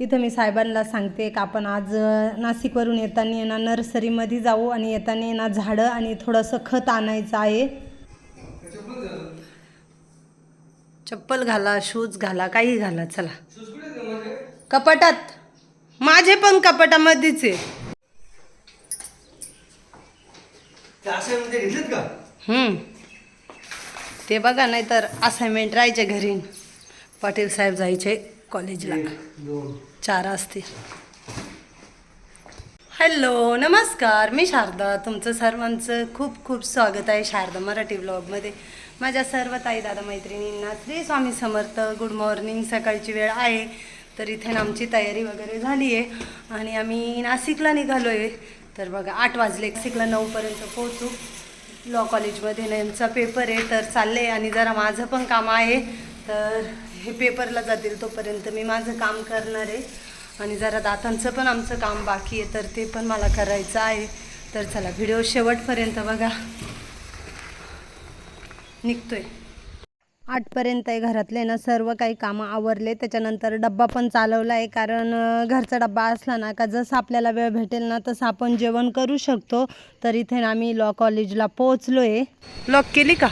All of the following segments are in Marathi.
इथं मी साहेबांना सांगते का आपण आज नाशिकवरून येताना येणार नर्सरीमध्ये जाऊ आणि येताना येणार झाडं आणि थोडंसं खत आणायचं आहे. चप्पल घाला शूज घाला काही घाला चला. कपाटात. माझे पण कपाटामध्येच आहे. ते बघा नाही तर असाइनमेंट राहायचे घरी. पाटील साहेब जायचे कॉलेजला चार असतील हॅलो नमस्कार. मी शारदा. तुमचं सर्वांचं खूप खूप स्वागत आहे शारदा मराठी ब्लॉगमध्ये माझ्या सर्व ताई दादा मैत्रिणींना श्री स्वामी समर्थ गुड मॉर्निंग सकाळची वेळ आहे तर इथे ना आमची तयारी वगैरे झाली आहे. आणि आम्ही नाशिकला निघालो आहे तर बघा आठ वाजले नाशिकला नऊपर्यंत पोहोचू. लॉ कॉलेजमध्ये नेमचा पेपर आहे तर चालले आणि जरा माझं पण काम आहे तर हे पेपरला जातील तोपर्यंत मी माझं काम करणार आहे. आणि जरा दातांचं पण आमचं काम बाकी आहे तर ते पण मला करायचं आहे. तर चला व्हिडिओ शेवटपर्यंत बघा. निघतोय. आठपर्यंत आहे घरातले ना सर्व काही कामं आवरले. त्याच्यानंतर डब्बा पण चालवला आहे कारण घरचा डब्बा असला ना का जसं आपल्याला वेळ भेटेल ना तसं आपण जेवण करू शकतो. तर इथे ना आम्ही लॉ कॉलेजला पोहोचलो आहे लॉक केली का?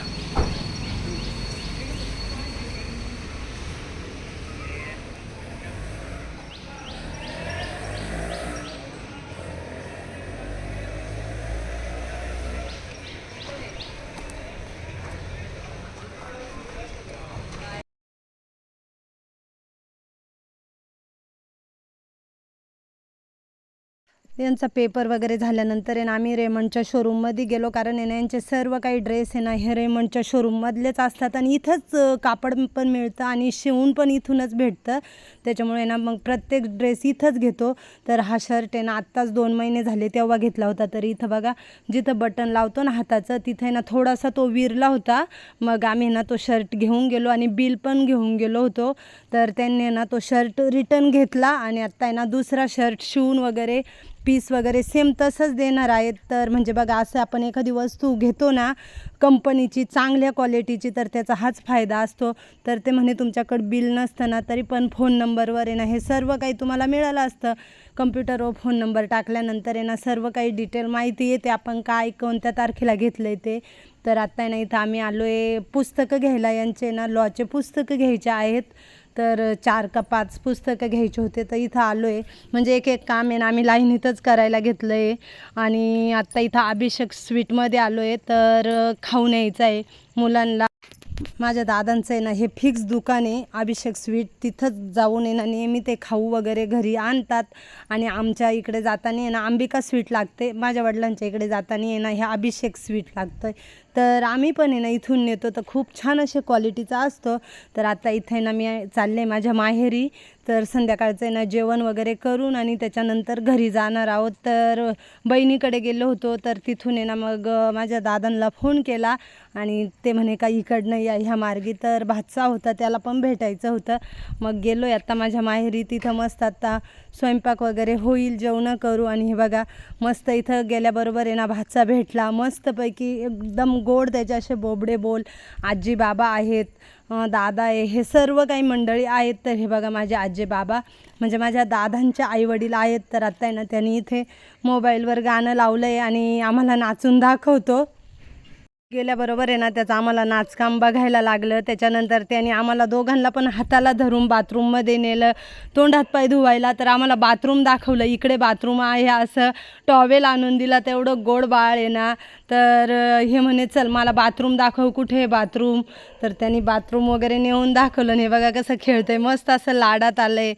यांचा पेपर वगैरे झाल्यानंतर आहे ना आम्ही रेमंडच्या शोरूममध्ये गेलो. कारण आहे ना यांचे सर्व काही ड्रेस आहे ना हे रेमंडच्या शोरूममधलेच असतात. आणि इथंच कापड पण मिळतं आणि शिवून पण इथूनच भेटतं. त्याच्यामुळे ना मग प्रत्येक ड्रेस इथंच घेतो. तर हा शर्ट आहे ना आत्ताच दोन महिने झाले तेव्हा घेतला होता. तर इथं बघा जिथं बटन लावतो ना हाताचं तिथे आहे ना थोडासा तो विरला होता. मग आम्ही ना तो शर्ट घेऊन गेलो आणि बिल पण घेऊन गेलो होतो. तर त्यांनी ना तो शर्ट रिटर्न घेतला आणि आत्ता आहे ना दुसरा शर्ट शिवून वगैरे पीस वगैरे सेम तसंच देणार आहेत. तर म्हणजे बघा असं आपण एखादी वस्तू घेतो ना कंपनीची चांगल्या क्वालिटीची तर त्याचा हाच फायदा असतो. तर ते म्हणे तुमच्याकडे बिल नसतं ना तरी पण फोन नंबरवर आहे ना हे सर्व काही तुम्हाला मिळालं असतं. कम्प्युटरवर फोन नंबर टाकल्यानंतर आहे ना सर्व काही डिटेल माहिती येते. आपण काय कोणत्या तारखेला घेतलं आहे ते. तर आत्ता नाही ना इथं आम्ही आलो आहे पुस्तकं घ्यायला. यांचे ना लॉचे पुस्तकं घ्यायचे आहेत. तर चार का पाच पुस्तकं घ्यायचे होते तर इथं आलो आहे म्हणजे एक एक काम आहे ना आम्ही लाईनीतच करायला घेतलं आहे आणि आत्ता इथं अभिषेक स्वीटमध्ये आलो आहे तर खाऊन यायचं आहे मुलांना. माझ्या दादांचं आहे ना हे फिक्स दुकान आहे. अभिषेक स्वीट तिथंच जाऊन आहे ना नेहमी ते खाऊ वगैरे घरी आणतात. आणि आमच्या इकडे जाताना आहे ना अंबिका स्वीट लागते. माझ्या वडिलांच्या इकडे जाताना आहे ना हे अभिषेक स्वीट लागतं आहे तर आम्ही पण आहे ना इथून नेतो. तर खूप छान असे क्वालिटीचा असतो. तर आता इथे आहे ना मी चालले माझ्या माहेरी. तर संध्याकाळचं आहे ना जेवण वगैरे करून आणि त्याच्यानंतर घरी जाणार आहोत. तर बहिणीकडे गेलो होतो. तर तिथून आहे ना मग माझ्या दादांना फोन केला आणि ते म्हणे का इकडनं या ह्या मार्गी. तर भातचा होता त्याला पण भेटायचं होतं. मग गेलो आहे आत्ता माझ्या माहेरी. तिथं मस्त आत्ता स्वयंपाक वगैरे होईल जेवणं करू. आणि हे बघा मस्त इथं गेल्याबरोबर आहे ना भातचा भेटला. मस्तपैकी एकदम गोड त्याचे असे बोबडे बोल आजी बाबा आहेत दादा आहे हे सर्व काही मंडळी आहेत. तर हे बघा माझे आजी बाबा म्हणजे माझ्या दादांचे आईवडील आहेत. तर आत्ता आहे ना त्यांनी इथे मोबाईलवर गाणं लावलं आहे आणि आम्हाला नाचून दाखवतो. गेल्याबरोबर आहे ना त्याचं आम्हाला नाचकाम बघायला लागलं. त्याच्यानंतर त्याने आम्हाला दोघांना पण हाताला धरून बाथरूममध्ये नेलं. तोंडात पाय धुवायला तर आम्हाला बाथरूम दाखवलं. इकडे बाथरूम आहे असं. टॉवेल आणून दिला तेवढं गोड बाळ आहे ना. तर हे म्हणे चल मला बाथरूम दाखव. कुठे आहे बाथरूम? तर त्यांनी बाथरूम वगैरे नेऊन दाखवलं. नाही बघा कसं खेळतंय. मस्त असं लाडात आलं आहे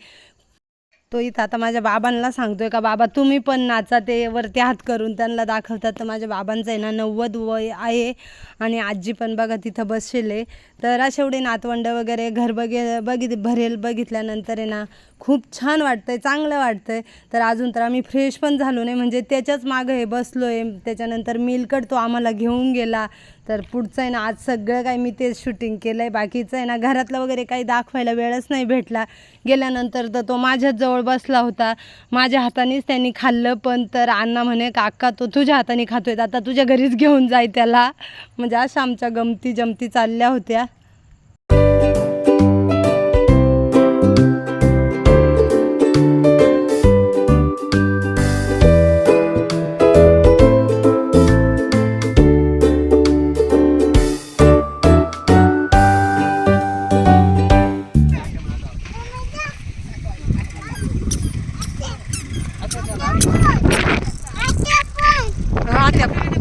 तो इथं आता माझ्या बाबांना सांगतोय का बाबा तुम्ही पण नाचा ते वरती हात करून त्यांना दाखवतात. तर माझ्या बाबांचं आहे ना नव्वद वय आहे आणि आजी पण बघा तिथं बसलेले तर असे एवढे नातवंड वगैरे घर बघे बघित भरेल बघितल्यानंतर आहे ना खूप छान वाटतं आहे चांगलं वाटतं आहे तर अजून तर आम्ही फ्रेश पण झालो नाही. म्हणजे त्याच्याच मागं हे बसलो आहे त्याच्यानंतर मिलकट तो आम्हाला घेऊन गेला. तर पुढचं आहे ना आज सगळं काही मी तेच शूटिंग केलं आहे बाकीचं आहे ना घरातलं वगैरे काही दाखवायला वेळच नाही भेटला. गेल्यानंतर तर तो माझ्याच जवळ बसला होता. माझ्या हातानेच त्यांनी खाल्लं. पण तर अण्णा म्हणे काका तो तुझ्या हाताने खातोय. आता तुझ्या घरीच घेऊन जाय त्याला. म्हणजे अशा आमच्या गमती जमती चालल्या होत्या.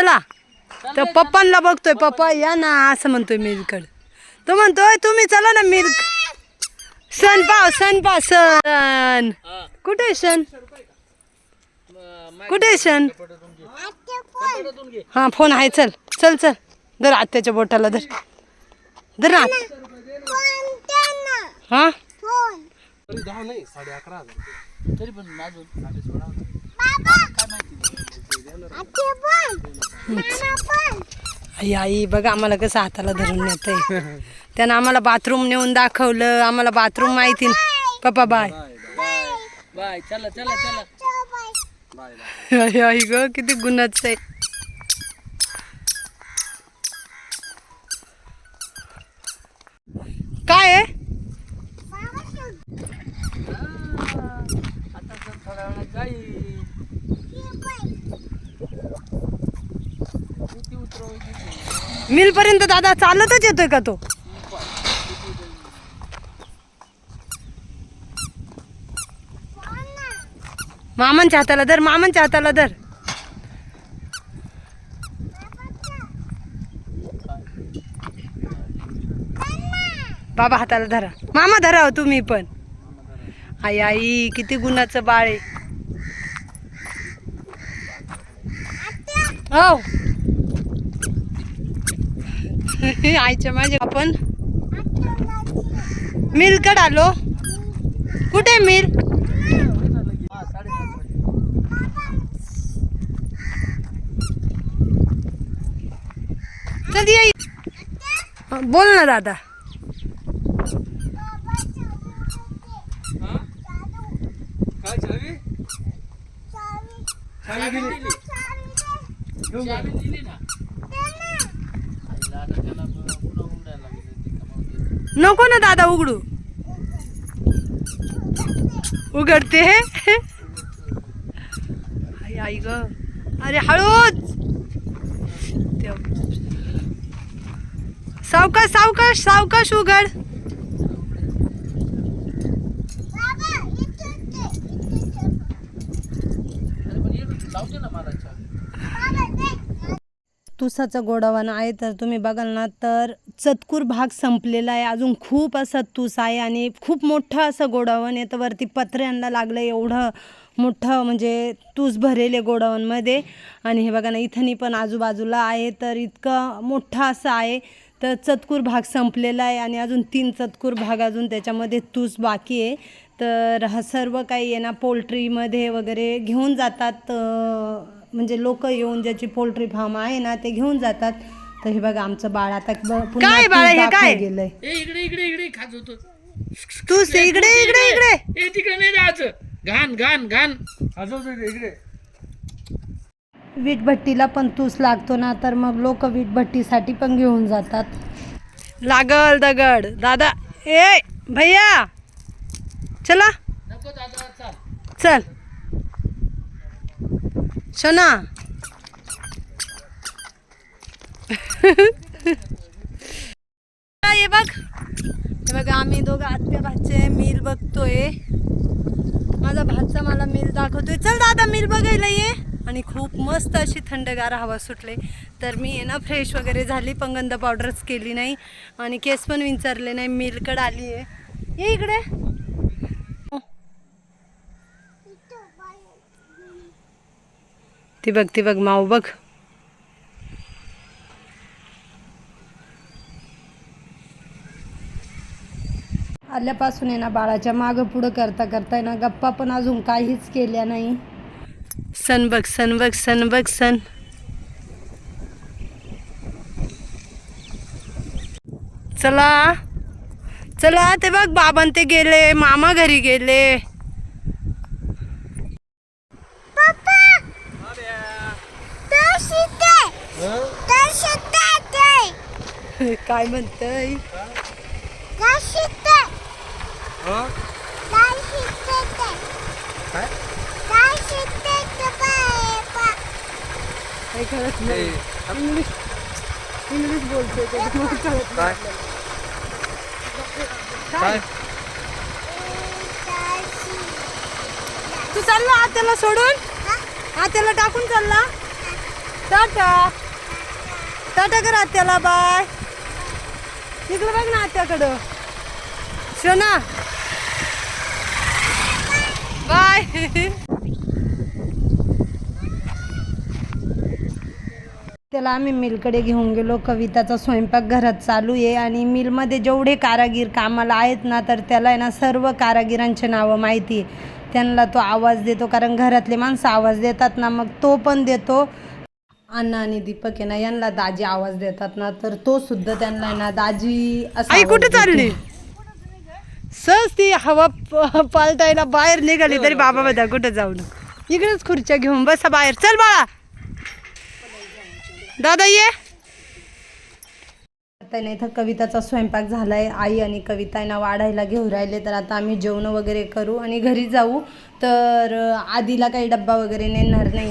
चला. तर पप्पांना बघतोय पप्पा या ना असं म्हणतोय मिल्कड तो म्हणतोय तुम्ही चला ना मिल्क सण पाव सण पा सण. हा. कुठे सण? कुठे सण? हा फोन आहे चल. चल चल. धर आत्याच्या बोटाला धर. धर ना. हा? तरी दहा नाही साडे अकरा हजार तरी पण अजून साडे सोळा हजार. काय माहिती? आई आई बघा आम्हाला कसं हाताला धरून नेतंय. त्यानं आम्हाला बाथरूम नेऊन दाखवलं आम्हाला बाथरूम माहिती न- पप्पा बाय बाय चला चला चला. बाय बाय आई ग किती गुन्हाच आहे. काय आहे? आता थोड्या वेळात जाईल किती मिलपर्यंत मिल पर्यंत दादा चालतच येतोय का तो? मामांच्या हाताला धर मामांच्या हाताला धर. बाबा हाताला धरा. मामा धरा हो तुम्ही पण. आई आई किती गुणाचं बाळ आहे. हो. आईच्या माझ्या आपण मिलकड आलो कुठे मिल हा. चल ये हा, बोल ना दादा हा? काय चावी चावी दिली चावी दिली ना आईला आता त्याला पुन्हा उमरायला लागेल ती कमावते. नको ना दादा उघडू. उघडते. आई आई ग. अरे हळूच. सावकाश सावकाश सावकाश उघड अरे पण येडू लावू दे ना मला चावी तुसाचं गोडावाना आहे तर तुम्ही बघाल ना तर चतकूर भाग संपलेला आहे. अजून खूप असं तूस आहे आणि खूप मोठं असं गोडावण आहे. तर वरती पत्र्यांना लागलं एवढं मोठं म्हणजे तूस भरेल आहे गोडावनमध्ये. आणि हे बघा ना इथंनी पण आजूबाजूला आहे तर इतकं मोठं असं आहे. तर चतकूर भाग संपलेला आहे आणि अजून तीन चतकूर भाग अजून त्याच्यामध्ये तूस बाकी आहे. तर हा सर्व काही आहे ना पोल्ट्रीमध्ये वगैरे घेऊन जातात म्हणजे लोक येऊन ज्याची पोल्ट्री फार्म आहे ना ते घेऊन जातात. तर हे बघा आमचं बाळ आता ब- पुन्हा काय बाळ दाखवून e e गेलंय. ए इकडे इकडे इकडे खात होतो तूस इकडे इकडे इकडे. ए तिकडे नाही जायचं. घाण घाण घाण. इकडे इकडे. वीटभट्टीला पण तूस लागतो ना तर मग लोक वीटभट्टीसाठी पण घेऊन जातात. लागल दगड. दादा ए भैया. चला. नको दादा चाल. चल. शना. हे बघ. हे बघा आम्ही दोघं आत्या भाचे मिल बघतोय. माझा भाचा मला मिल दाखवतोय. चल दादा मिल बघायला ये. आणि खूप मस्त अशी थंडगार हवा सुटले. तर मी आहे ना फ्रेश वगैरे झाली पंगंद पावडरच केली नाही. आणि केस पण विंचरले नाही. मिलकडं आली आहे ये इकडे. ती बघ ती बघ माऊ बघ. आल्यापासून आहे ना बाळाच्या मागं पुढं करता करता आहे ना गप्पा पण अजून काहीच केल्या नाही. सण बघ सण बघ सण बघ सण. चला. चला ते बघ बाबां ते गेले मामा घरी गेले. काय म्हणतय? काय काही कळत नाही. ते- इंग्लिश इंग्लिश बोलतोय त्याच्यामुळे कळत काय? काय? तू चालला आत्याला सोडून? आत्याला टाकून चालला? टाटा. टाटा कर आत्याला बाय. इकडं बघ ना आत्याकडं. शोना बाय. त्याला आम्ही मिलकडे घेऊन गेलो. कविताचा स्वयंपाक घरात चालू आहे आणि मिलमध्ये जेवढे कारागीर कामाला आहेत ना तर त्याला आहे ना सर्व कारागिरांचे नावं माहिती आहे. त्यांना तो आवाज देतो कारण घरातले माणसं आवाज देतात ना मग तो पण देतो. अण्णा आणि दीपक आहे ना यांना दाजी आवाज देतात ना तर तो सुद्धा त्यांना ना दाजी आई कुठे चालली? सहज ती हवा प- पालटायला बाहेर निघाली तरी बाबा बघा कुठं जाऊ इकडेच खुर्च्या घेऊन बसा बाहेर. चल बाळा. दादा ये. आता नाही इथं कविताचा स्वयंपाक झालाय. आई आणि कविता आहे ना वाढायला घेऊन राहिले तर आता आम्ही जेवण वगैरे करू आणि घरी जाऊ. तर अं, आधीला काही डब्बा वगैरे नेणार नाही.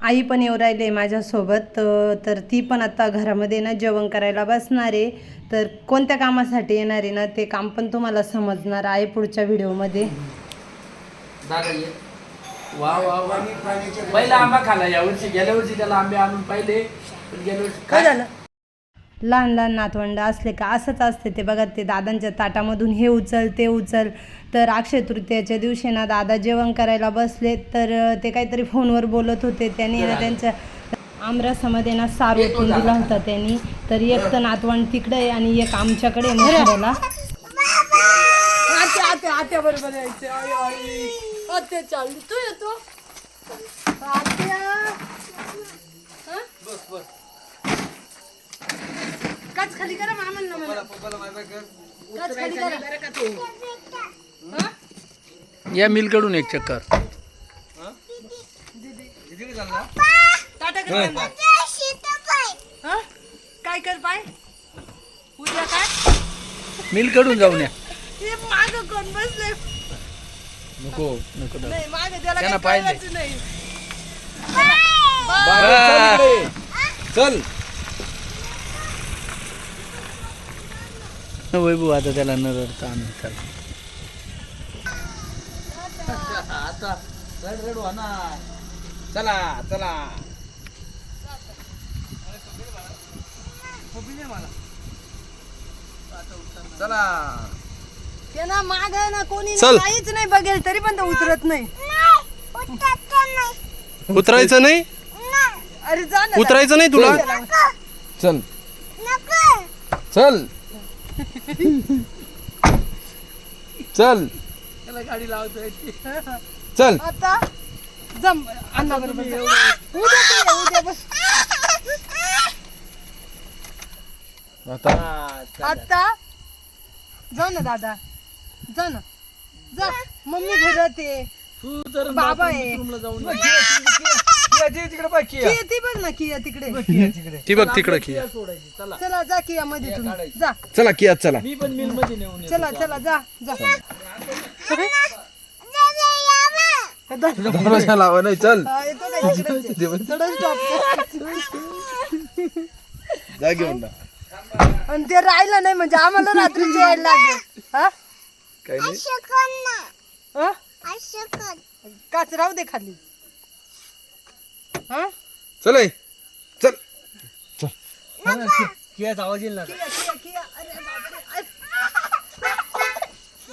आई पण येऊ राहिली माझ्यासोबत तर ती पण आता घरामध्ये ना जेवण करायला बसणार आहे. तर कोणत्या कामासाठी येणार आहे ना ते काम पण तुम्हाला समजणार आहे पुढच्या व्हिडिओमध्ये. वा वा वा. पहिला आंबा खाला या वर्षी गेल्या वर्षी त्याला आंबे आणून पाहिले पण गेल्या वर्षी काय झालं? लहान लहान नातवंड असले का असंच असते ते. बघा ते दादांच्या ताटामधून हे उचल ते उचल. तर अक्षय तृतीयाच्या दिवशी ना दादा जेवण करायला बसले तर ते काहीतरी फोनवर बोलत होते. त्यांनी ना त्यांच्या आमरसामध्ये ना सार ओतून दिला होता त्यांनी. तर एक तर नातवंड तिकडे आहे आणि एक आमच्याकडे आहे ना आत्या आत्या आत्या बरोबर यायचे आई आई आत्या चालली तू येतो आत्या हं? काच खाली करा मामांना मला काच खाली करा. या मिलकडून एक चक्कर. किती चालला. टाटा कर त्यांना. हं? काय कर पाय उद्या काय? मिलकडून जाऊन या. हे माग कोण बसले नको नको दादा. नाही माग त्याला त्यांना काही पाहिलंय. कळलंच नाही. चल. वैभव आता त्याला न रडता चल आता रड रड होणार चला चला. चला. ते ना माग ना कोणी चल. काहीच नाही बघेल तरी पण तो उतरत नाही. उतरायचं नाही? अरे जा ना. उतरायचं नाही तुला? चल. चल. चल. त्याला गाडी लावतोय. चल. आता जम. अण्णा बरोबर जा. उद्या तू ये, उद्या बस. आता. आता जा ना दादा. जा ना. जा. मम्मी घरात आहे. तू तर बाबा आहे. रूमला जाऊन तिकडे किया ती बघ ना किया तिकडे. तिकडे. ती बघ तिकडं की सोडायची चला. चला जा किया मध्ये तुम्ही. जा. चला की आज चला. मी पण मिलमध्ये नेऊन येतो. चला चला जा जा. लावा नाही चल. हा, येतो घेऊन ना आणि ते राहिलं नाही म्हणजे आम्हाला रात्रीचे यायला लागेल. हा? काही नाही. हा? काच राहू दे खाली. हा? चल ए, चल. कियाचा आवाज येईल ना.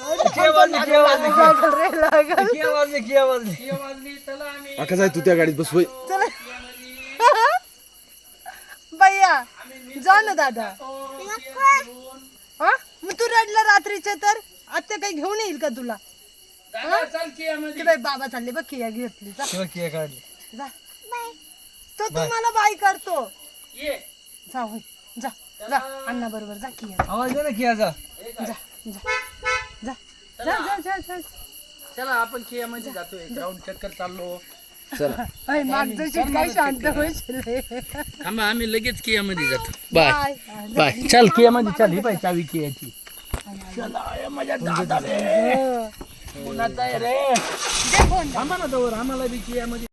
किया, वाजले किया वाजले. किया वाजली चला आम्ही. आका जाय तू त्या गाडीत बस होय चला. भैया जा ना दादा. हा? मग तू रडला रात्रीचे तर? आत्या काही घेऊन येईल का तुला? ते बाई बाबा चालले बघ किया घेतली. जा. किया काढली. जा. तो तुम्हाला बाय. करतो. ये. जा होय जा. जा. अण्णा बरोबर जा की आवाज दे ना जा. जा. जा. जा जा जा जा. चला आपण खेळामध्ये जातो एक राऊंड चक्कर चाललो. चला. अय, मागचं शीट काय शांत होईल रे. थांबा आम्ही लगेच कियामध्ये जातो. बाय. बाय. बाय. चल कियामध्ये चल. ही पाय चावी कियाची चला या माझ्या दादा रे थांबा ना तोवर आम्हाला बी कियामध्ये